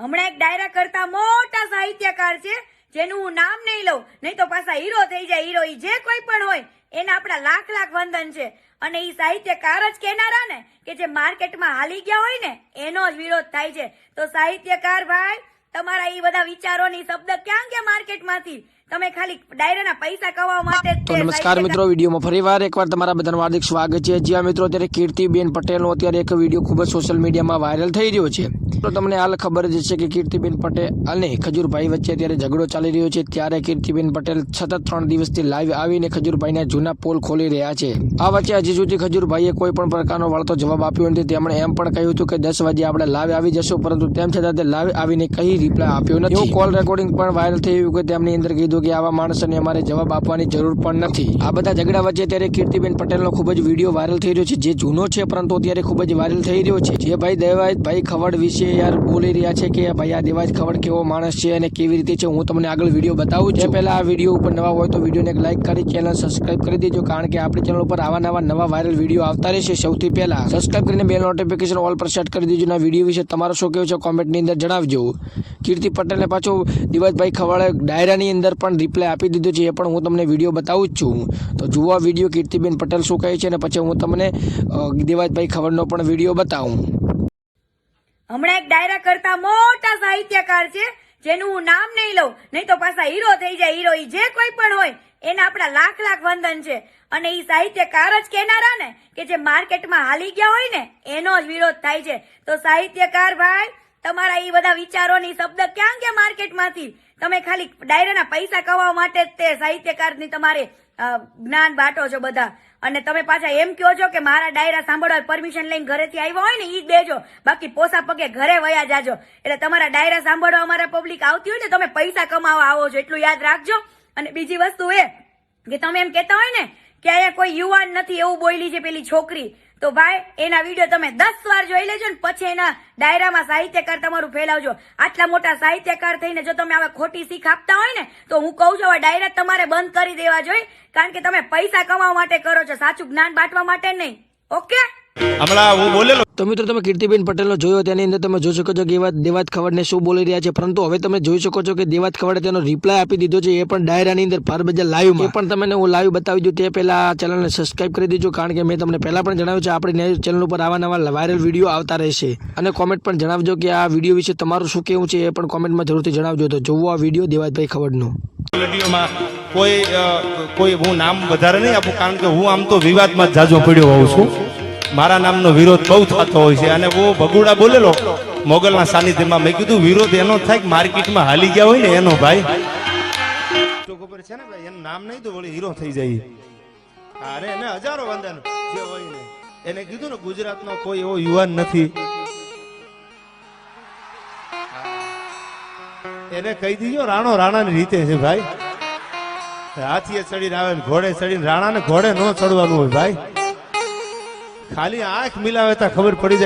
હમણાં એક ડાયરા કરતા મોટા સાહિત્યકાર છે, જેનું હું નામ નહીં લઉં, નહીં તો પાછા હીરો થઈ જાય હીરો જે કોઈ પણ હોય, એના આપણા લાખ લાખ વંદન છે. અને એ સાહિત્યકાર જ કહેનારા ને, કે જે માર્કેટમાં હાલી ગયા હોય ને, એનો જ વિરોધ થાય છે. તો સાહિત્યકાર ભાઈ, તમારા એ બધા વિચારોની શબ્દ ક્યાં ગયા માર્કેટમાંથી? તમે ખાલી ડાયરાના પૈસા કમાવા માટે તો નમસ્કાર મિત્રો વિડીયોમાં ફરીવાર એકવાર તમારા બધાનું હાર્દિક સ્વાગત છે. જ્યાં મિત્રો અત્યારે કીર્તિબેન પટેલનો અત્યારે એક વીડિયો ખૂબ જ સોશિયલ મીડિયામાં વાયરલ થઈ રહ્યો છે. તો તમને હાલ ખબર જ છે કે કીર્તિબેન પટેલ અને ખજૂરભાઈ વચ્ચે અત્યારે ઝઘડો ચાલી રહ્યો છે. ત્યારે કીર્તિબેન પટેલ સતત ત્રણ દિવસથી લાઈવ આવીને ખજૂરભાઈના જૂના પોલ ખોલી રહ્યા છે. આ વચ્ચે હજી સુધી ખજૂરભાઈએ કોઈ પણ પ્રકારનો વળતો જવાબ આપ્યો નથી. તેમણે એમ પણ કહ્યું હતું કે દસ વાગે આપણે લાઈવ આવી જશું પરંતુ તેમ છતાં તે લાઈવ આવીને કઈ રિપ્લાય આપ્યો નથી. કોલ રેકોર્ડિંગ પણ વાયરલ થયું કે તેમની અંદર કીધું કે આવા માણસને અમારે જવાબ આપવાની જરૂર પણ નથી. આ બધા ઝઘડા વચ્ચે ત્યારે કીર્તિબેન પટેલનો ખૂબ જ વીડિયો વાયરલ થઈ રહ્યો છે, જે જૂનો છે, પરંતુ અત્યારે ખૂબ જ વાયરલ થઈ રહ્યો છે. જે ભાઈ દેવાજ ભાઈ ખવડ વિશે યાર બોલી રહ્યા છે કે, ભાઈ, આ દેવાજ ખવડ કેવો માણસ છે અને કેવી રીતે છે? હું તમને આગળ વીડિયો બતાવું છું. પહેલા આ વીડિયો ઉપર નવા હોય તો વિડીયોને એક લાઈક કરી, ચેનલ સબસ્ક્રાઇબ કરી દેજો, કારણ કે આપણી ચેનલ ઉપર આવા નવા નવા વાયરલ વીડિયો આવતા રહેશે સૌથી પહેલા. સબસ્ક્રાઇબ કરીને બેલ નોટિફિકેશન ઓલ પર સેટ કરી દેજો ના વીડિયો વિશે તમારો શું કહેવું છે કોમેન્ટની અંદર જણાવજો. કીર્તિ પટેલને પાછો દિવાજભાઈ ખવાડે ડાયરાની અંદર પણ રિપ્લાય આપી દીધો છે, એ પણ હું તમને વીડિયો બતાવું જ છું. તો જુઓ વીડિયો કીર્તિબેન પટેલ શું કહે છે અને પછી હું તમને દેવાજભાઈ ખવડનો પણ વીડિયો બતાવું. હમણાં એક ડાયરા કરતા મોટા સાહિત્યકાર છે, જેનું હું નામ નહીં લઉં, નહીં તો પાછા હીરો થઈ જાય હીરો જે કોઈ પણ હોય, એના આપણા લાખ લાખ વંદન છે. અને એ સાહિત્યકાર જ કહેનારા ને, કે જે માર્કેટમાં હાલી ગયા હોય ને, એનો જ વિરોધ થાય છે. તો સાહિત્યકાર ભાઈ તમારા એ બધા વિચારોની શબ્દ ક્યાં ગયા માર્કેટમાંથી? તમે ખાલી ડાયરાના પૈસા કમાવા માટે જ તે સાહિત્યકારની તમારે જ્ઞાન બાટો છો બધા. અને તમે પાછા એમ કહો છો કે મારા ડાયરા સાંભળવા પરમિશન લઈને ઘરેથી આવ્યા હોય ને, ઈ દેજો બાકી પોસા પગે ઘરે વયા જાજો. એટલે તમારા ડાયરા સાંભળવા અમારા પબ્લિક આવતી હોય ને, તમે પૈસા કમાવા આવો છો, એટલું યાદ રાખજો. અને બીજી વસ્તુ એ, કે તમે એમ કહેતા હોય ને કે અહીંયા કોઈ યુવાન નથી એવું બોલી છે પેલી છોકરી. તો ભાઈ, એના વીડિયો તમે દસ વાર જોઈ લેજો ને પછી એના ડાયરામાં સાહિત્યકાર તમારું ફેલાવજો. આટલા મોટા સાહિત્યકાર થઈને જો તમે આવા ખોટી શીખ આપતા હોય ને, તો હું કહું છું હવે ડાયરા તમારે બંધ કરી દેવા જોઈએ. કારણ કે તમે પૈસા કમાવા માટે કરો છો, સાચું જ્ઞાન બાંટવા માટે નહીં. ઓકે? હમણાં હું બોલેલો. તો મિત્રો તમે કીર્તિબેન પટેલનો જોયો તેની અંદર તમે જોઈ શકો છો કે એવા દેવાજ ખવડને શું બોલી રહ્યા છે. પરંતુ હવે તમે જોઈ શકો છો કે દેવાત ખવડે તેનો રિપ્લાય આપી દીધો છે. એ પણ ડાયરાની અંદર ફાર બજાર લાઈવ એ પણ તમને હું લાઈવ બતાવી દઉં તે પહેલા આ ચેનલને સબસ્ક્રાઈબ કરી દેજો કારણ કે મેં તમને પહેલા પણ જણાવ્યું છે આપણી ચેનલ ઉપર આવા નવા વાયરલ વીડિયો આવતા રહેશે. અને કોમેન્ટ પણ જણાવજો કે આ વીડિયો વિશે તમારું શું કહેવું છે એ પણ કોમેન્ટમાં જરૂરથી જણાવજો. તો જોવો આ વીડિયો દેવાતભાઈ ખવડનો. કોઈ કોઈ હું નામ વધારે નહીં આપું કારણ કે હું આમ તો વિવાદમાં જાજો પડ્યો હોઉં છું. મારા નામનો વિરોધ બહુ થતો હોય છે અને હું ભગુડા બોલેલો. મોગલના સાનિધ્યમાં મેં કીધું, વિરોધ એનો થાય માર્કેટમાં હાલી ગયા હોય ને એનો ભાઈ. ખબર છે ને ભાઈ, એનું નામ નહીં તો વળી હીરો થઈ જાય. અરે એને હજારો વંદન જે હોય ને. એને કીધું ને, ગુજરાતનો કોઈ એવો યુવાન નથી. એને કહી દીધો, રાણો રાણાની રીતે છે ભાઈ. હાથીએ ચડીને આવે ઘોડે ચડીને રાણાને ઘોડે ન ચડવાનું હોય ભાઈ. ખાલી આંખ મિલાવે તો ખબર પડી જાય.